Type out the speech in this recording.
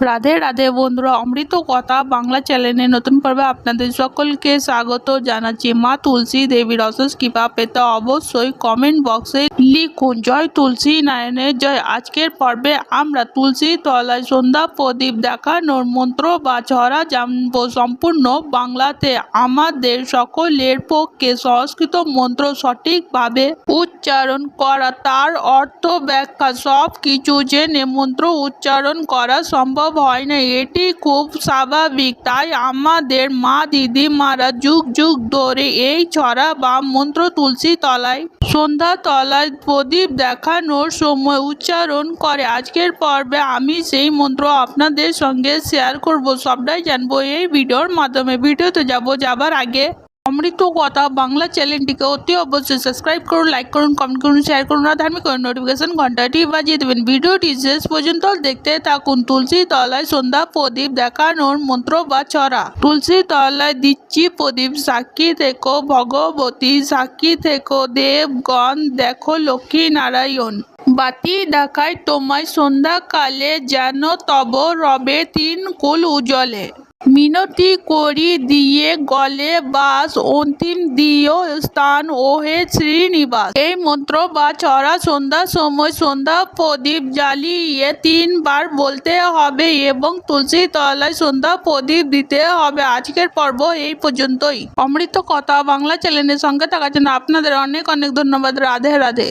রাধে রাধে বন্ধুরা, অমৃত কথা বাংলা চ্যানেলে নতুন পর্বে আপনাদের সকলকে স্বাগত জানাচ্ছি। মা তুলসী দেবীর অশেষ কৃপা পেতে অবশ্যই কমেন্ট বক্সে লিখুন জয় তুলসী নারায়ণের জয়। আজকের পর্বে আমরা তুলসী তলায় সন্ধ্যা প্রদীপ দেখানোর মন্ত্র বা ছড়া জানব সম্পূর্ণ বাংলাতে। আমাদের সকলের পক্ষে সংস্কৃত মন্ত্র সঠিকভাবে উচ্চারণ করা, তার অর্থ ব্যাখ্যা, সব কিছু জেনে মন্ত্র উচ্চারণ করা সম্ভব হয় না। এটি খুব স্বাভাবিক, তাই আমাদের মা দিদিমারা যুগ যুগ ধরে এই ছড়া বা মন্ত্র তুলসী তলায় সন্ধ্যা তলায় প্রদীপ দেখানোর সময় উচ্চারণ করে। আজকের পর্বে আমি সেই মন্ত্র আপনাদের সঙ্গে শেয়ার করব। সবটাই জানব এই ভিডিওর মাধ্যমে। ভিডিওতে যাব যাবার আগে অমৃত কথা, বাংলা চ্যানেলটিকে অতি অবশ্যই সাবস্ক্রাইব করুন লাইক করুন কমেন্ট করুন শেয়ার করুন আর ধার্মিক করুন নোটিফিকেশন ঘন্টাটি বাজিয়ে দেবেন। ভিডিওটি শেষ পর্যন্ত দেখতে থাকুন। তুলসী তলায় সন্ধ্যা প্রদীপ দেখানোর মন্ত্র বা ছড়া। তুলসী তলায় দিচ্ছি প্রদীপ, সাক্ষী থেকো ভগবতী, সাক্ষী থেকো দেবগণ, দেখো লক্ষ্মী নারায়ণ। বাতি দেখায় তোমায়, সন্ধ্যাকালে যেন তব রবে তিন কুল উজলে মিনতি করি দিয়ে গলে বাস, অন্তিম দিও স্থান ওহে শ্রীনিবাস। এই মন্ত্র বা ছড়া সন্ধ্যার সময় সন্ধ্যা প্রদীপ জ্বালিয়ে তিনবার বলতে হবে এবং তুলসী তলায় সন্ধ্যা প্রদীপ দিতে হবে। আজকের পর্ব এই পর্যন্তই। অমৃত কথা বাংলা চ্যানেলের সঙ্গে থাকার জন্য আপনাদের অনেক অনেক ধন্যবাদ। রাধে রাধে।